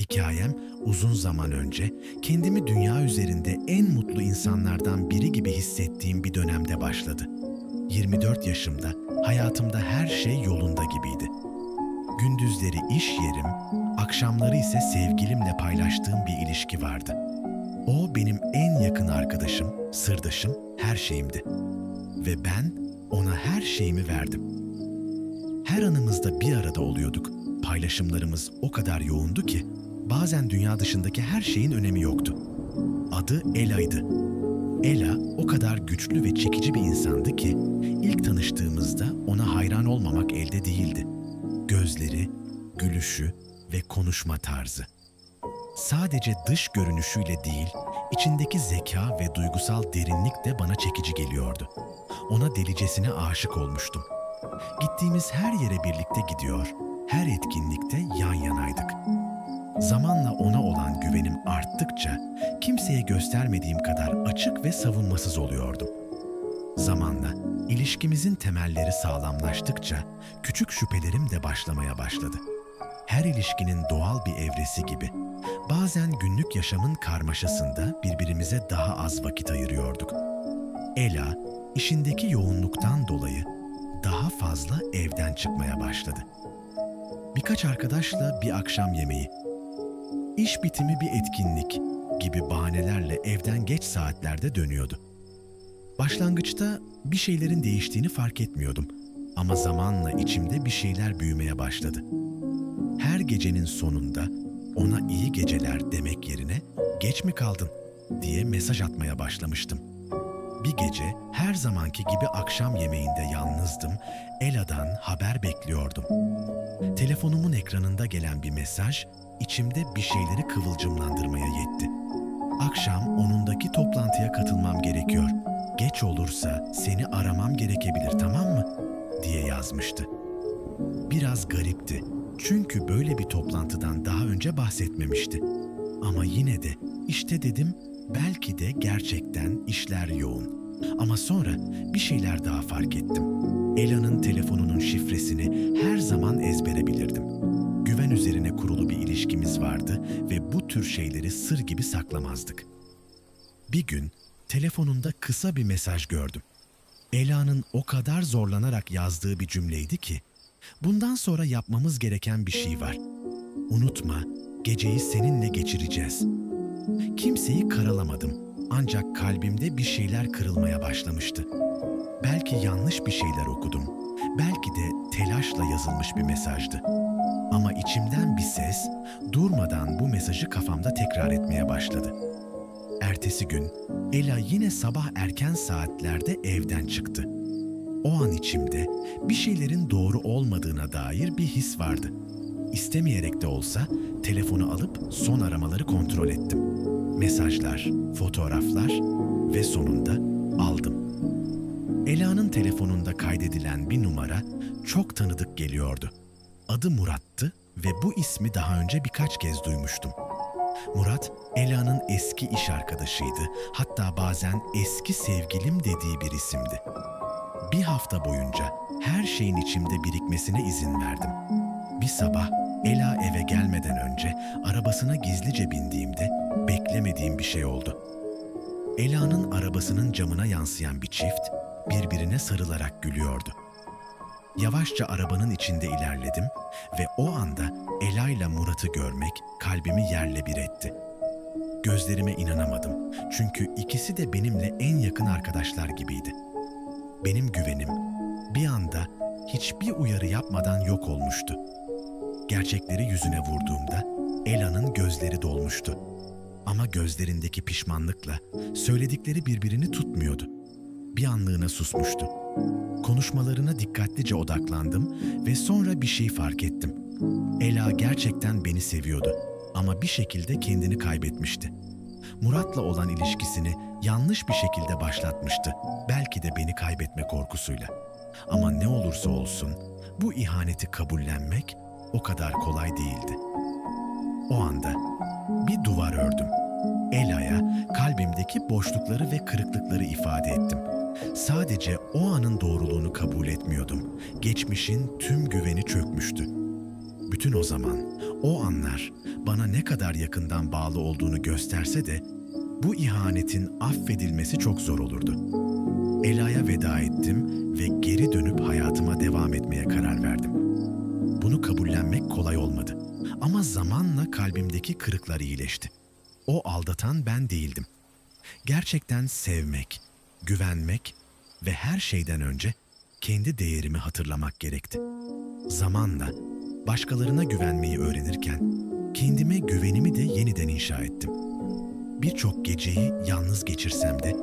Hikayem uzun zaman önce kendimi dünya üzerinde en mutlu insanlardan biri gibi hissettiğim bir dönemde başladı. 24 yaşımda hayatımda her şey yolunda gibiydi. Gündüzleri iş yerim, akşamları ise sevgilimle paylaştığım bir ilişki vardı. O benim en yakın arkadaşım, sırdaşım, her şeyimdi. Ve ben ona her şeyimi verdim. Her anımızda bir arada oluyorduk. Paylaşımlarımız o kadar yoğundu ki bazen dünya dışındaki her şeyin önemi yoktu. Adı Ela'ydı. Ela o kadar güçlü ve çekici bir insandı ki ilk tanıştığımızda ona hayran olmamak elde değildi. Gözleri, gülüşü ve konuşma tarzı. Sadece dış görünüşüyle değil, içindeki zeka ve duygusal derinlik de bana çekici geliyordu. Ona delicesine aşık olmuştum. Gittiğimiz her yere birlikte gidiyor, her etkinlikte yan yanaydık. Zamanla ona olan güvenim arttıkça kimseye göstermediğim kadar açık ve savunmasız oluyordum. Zamanla ilişkimizin temelleri sağlamlaştıkça küçük şüphelerim de başlamaya başladı. Her ilişkinin doğal bir evresi gibi bazen günlük yaşamın karmaşasında birbirimize daha az vakit ayırıyorduk. Ela işindeki yoğunluktan dolayı daha fazla evden çıkmaya başladı. Birkaç arkadaşla bir akşam yemeği, iş bitimi bir etkinlik gibi bahanelerle evden geç saatlerde dönüyordu. Başlangıçta bir şeylerin değiştiğini fark etmiyordum ama zamanla içimde bir şeyler büyümeye başladı. Her gecenin sonunda ona iyi geceler demek yerine geç mi kaldın diye mesaj atmaya başlamıştım. Bir gece her zamanki gibi akşam yemeğinde yalnızdım, Ela'dan haber bekliyordum. Telefonumun ekranında gelen bir mesaj içimde bir şeyleri kıvılcımlandırmaya yetti. Akşam onundaki toplantıya katılmam gerekiyor. Geç olursa seni aramam gerekebilir tamam mı? diye yazmıştı. Biraz garipti. Çünkü böyle bir toplantıdan daha önce bahsetmemişti. Ama yine de işte dedim belki de gerçekten işler yoğun. Ama sonra bir şeyler daha fark ettim. Ela'nın telefonunun şifresini her zaman ezbere bilirdim. Güven üzerine kurulu bir ilişkimiz vardı ve bu tür şeyleri sır gibi saklamazdık. Bir gün telefonunda kısa bir mesaj gördüm. Ela'nın o kadar zorlanarak yazdığı bir cümleydi ki, bundan sonra yapmamız gereken bir şey var. Unutma, geceyi seninle geçireceğiz. Kimseyi karalamadım ancak kalbimde bir şeyler kırılmaya başlamıştı. Belki yanlış bir şeyler okudum. Belki de telaşla yazılmış bir mesajdı. Ama içimden bir ses durmadan bu mesajı kafamda tekrar etmeye başladı. Ertesi gün Ela yine sabah erken saatlerde evden çıktı. O an içimde bir şeylerin doğru olmadığına dair bir his vardı. İstemeyerek de olsa telefonu alıp son aramaları kontrol ettim. Mesajlar, fotoğraflar ve sonunda aldım. Ela'nın telefonunda kaydedilen bir numara çok tanıdık geliyordu. Adı Murat'tı ve bu ismi daha önce birkaç kez duymuştum. Murat, Ela'nın eski iş arkadaşıydı. Hatta bazen eski sevgilim dediği bir isimdi. Bir hafta boyunca her şeyin içimde birikmesine izin verdim. Bir sabah Ela eve gelmeden önce arabasına gizlice bindiğimde beklemediğim bir şey oldu. Ela'nın arabasının camına yansıyan bir çift birbirine sarılarak gülüyordu. Yavaşça arabanın içinde ilerledim ve o anda Ela ile Murat'ı görmek kalbimi yerle bir etti. Gözlerime inanamadım çünkü ikisi de benimle en yakın arkadaşlar gibiydi. Benim güvenim bir anda hiçbir uyarı yapmadan yok olmuştu. Gerçekleri yüzüne vurduğumda Ela'nın gözleri dolmuştu. Ama gözlerindeki pişmanlıkla söyledikleri birbirini tutmuyordu. Bir anlığına susmuştu. Konuşmalarına dikkatlice odaklandım ve sonra bir şey fark ettim. Ela gerçekten beni seviyordu ama bir şekilde kendini kaybetmişti. Murat'la olan ilişkisini yanlış bir şekilde başlatmıştı. Belki de beni kaybetme korkusuyla. Ama ne olursa olsun bu ihaneti kabullenmek o kadar kolay değildi. O anda bir duvar ördüm. Ela'ya kalbimdeki boşlukları ve kırıklıkları ifade ettim. Sadece o anın doğruluğunu kabul etmiyordum. Geçmişin tüm güveni çökmüştü. Bütün o zaman O anlar bana ne kadar yakından bağlı olduğunu gösterse de bu ihanetin affedilmesi çok zor olurdu. Ela'ya veda ettim ve geri dönüp hayatıma devam etmeye karar verdim. Bunu kabullenmek kolay olmadı. Ama zamanla kalbimdeki kırıklar iyileşti. O aldatan ben değildim. Gerçekten sevmek, güvenmek ve her şeyden önce kendi değerimi hatırlamak gerekti. Zamanla başkalarına güvenmeyi öğrenirken kendime güvenimi de yeniden inşa ettim. Birçok geceyi yalnız geçirsem de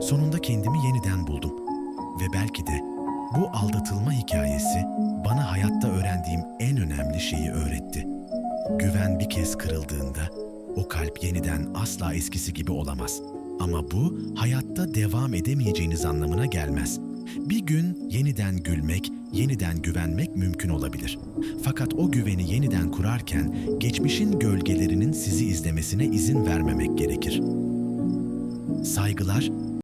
sonunda kendimi yeniden buldum. Ve belki de bu aldatılma hikayesi bana hayatta öğrendiğim en önemli şeyi öğretti. Güven bir kez kırıldığında o kalp yeniden asla eskisi gibi olamaz. Ama bu hayatta devam edemeyeceğiniz anlamına gelmez. Bir gün yeniden gülmek, yeniden güvenmek mümkün olabilir. Fakat o güveni yeniden kurarken geçmişin gölgelerinin sizi izlemesine izin vermemek gerekir. Saygılar